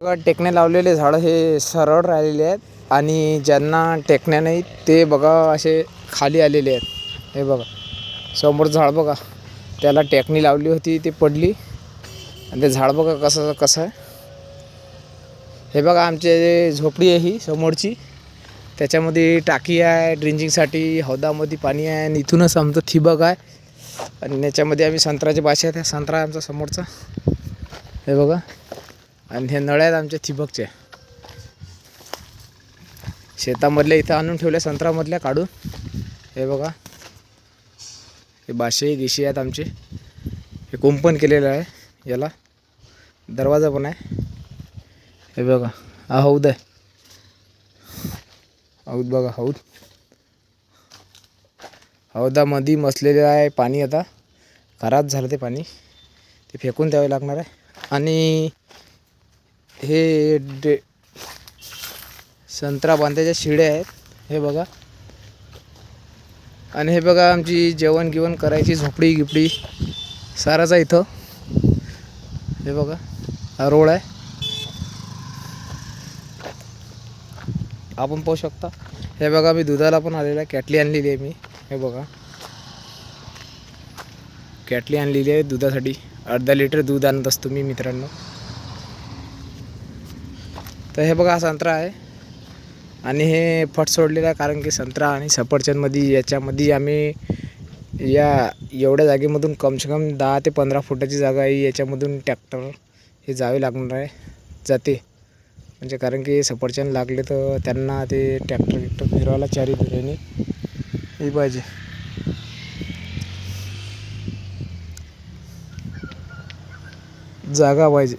बघा लावलेले झाडं हे सरळ राहिलेले आहेत आणि ज्यांना टेकण्या नाही ते बघा असे खाली आलेले आहेत. हे बघा समोर झाड बघा. त्याला टेकणी लावली होती ती पडली. आणि ते झाड बघा कसं कसं आहे. हे बघा आमचे जे झोपडी आहे ही समोरची. त्याच्यामध्ये टाकी आहे ड्रिंकिंगसाठी हौदामध्ये पाणी आहे आणि इथूनच आमचं ठिबक आहे. आणि याच्यामध्ये आम्ही संत्र्याचे बाशी आहेत संत्रा आहे आमचा समोरचा. हे बघा. आणि हे नळ्या आहेत आमच्या ठिबकच्या शेतामधल्या इथं आणून ठेवल्या संत्रामधल्या काढून. हे बघा. हे बाशे गिशी आहेत आमचे. हे कुंपण केलेलं आहे याला. दरवाजा पण आहे. हे बघा. हा हौद आहे. हौद बघा हौद. हौदामध्ये मसलेलं आहे पाणी आता. खराब झालं ते पाणी. ते फेकून द्यावे लागणार आहे. आणि हे डे संत्रा बांधायच्या शिड्या आहेत. हे बघा. आणि हे बघा आमची जेवण गिवण करायची झोपडी गिपडी. साराच आहे इथं. हे बघा. हा रोड आहे. आपण पाहू शकता. हे बघा मी दुधाला पण आलेलं आहे. कॅटली आणलेली आहे मी. हे बघा. कॅटली आणलेली आहे दुधासाठी. अर्धा लिटर दूध आणत असतो मी मित्रांनो. तर हे बघा हा संत्रा आहे. आणि हे फट सोडलेलं आहे कारण की संत्रा आणि सफरचंदमध्ये याच्यामध्ये आम्ही या एवढ्या जागेमधून कमसे कम दहा ते पंधरा फुटाची जागा आहे. याच्यामधून ट्रॅक्टर हे जावे लागणार आहे. जाते. म्हणजे कारण की सफरचंद लागले तर त्यांना ते ट्रॅक्टर विक्टर फिरवायला चारी दिल्याने हे पाहिजे. जागा पाहिजे.